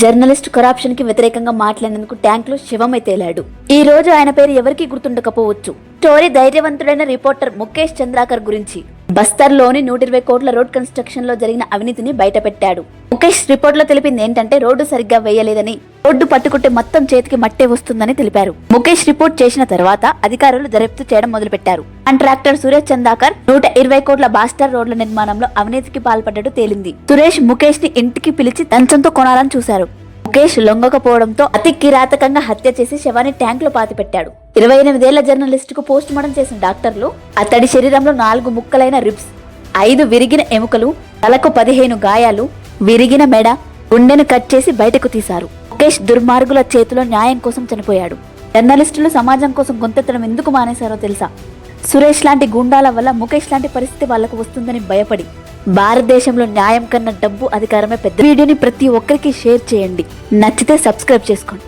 Journalist కరప్షన్కి వ్యతిరేకంగా మాట్లాడినందుకు ట్యాంక్లో శివమై తేలాడు. ఈ రోజు ఆయన పేరు ఎవరికీ గుర్తుండకపోవచ్చు. స్టోరీ ధైర్యవంతుడైన రిపోర్టర్ ముఖేష్ చంద్రాకర్ గురించి. బస్తర్లోని నూట ఇరవై కోట్ల రోడ్ కన్స్ట్రక్షన్లో జరిగిన అవినీతిని బయటపెట్టాడు. ముఖేష్ రిపోర్ట్లో తెలిపింది ఏంటంటే రోడ్డు సరిగ్గా వేయలేదని రోడ్డు పట్టుకుంటే మొత్తం చేతికి మట్టే వస్తుందని తెలిపారు. ముఖేష్ రిపోర్ట్ చేసిన తర్వాత అధికారులు దర్యాప్తు చేయడం మొదలుపెట్టారు. కాంట్రాక్టర్ సురేష్ చందాకర్ నూట ఇరవై కోట్ల బాస్టర్ రోడ్ల నిర్మాణంలో అవినీతికి పాల్పడ్డట్టు తేలింది. సురేష్ ముఖేష్ని ఇంటికి పిలిచి తంచంతో కొనాలని చూశారు. ముఖేష్ లొంగకపోవడంతో అతి కిరాతకంగా హత్య చేసి శవాన్ని ట్యాంక్లో పాతిపెట్టాడు. ఇరవై ఎనిమిదేళ్ళ జర్నలిస్ట్కు పోస్ట్ మార్టం చేసిన డాక్టర్లు అతడి శరీరంలో నాలుగు ముక్కలైన రిబ్స్ ఐదు విరిగిన ఎముకలు తలకు పదిహేను గాయాలు విరిగిన మెడ గుండెను కట్ చేసి బయటకు తీశారు. ముఖేష్ దుర్మార్గుల చేతిలో న్యాయం కోసం చనిపోయాడు. జర్నలిస్టులు సమాజం కోసం గొంతెత్తడం ఎందుకు మానేశారో తెలుసా? సురేష్ లాంటి గుండాల వల్ల ముఖేష్ లాంటి పరిస్థితి వాళ్ళకు వస్తుందని భయపడి భారతదేశంలో న్యాయం కన్నా డబ్బు అధికారమే పెద్ద. వీడియోని ప్రతి ఒక్కరికి షేర్ చేయండి. నచ్చితే సబ్స్క్రైబ్ చేసుకోండి.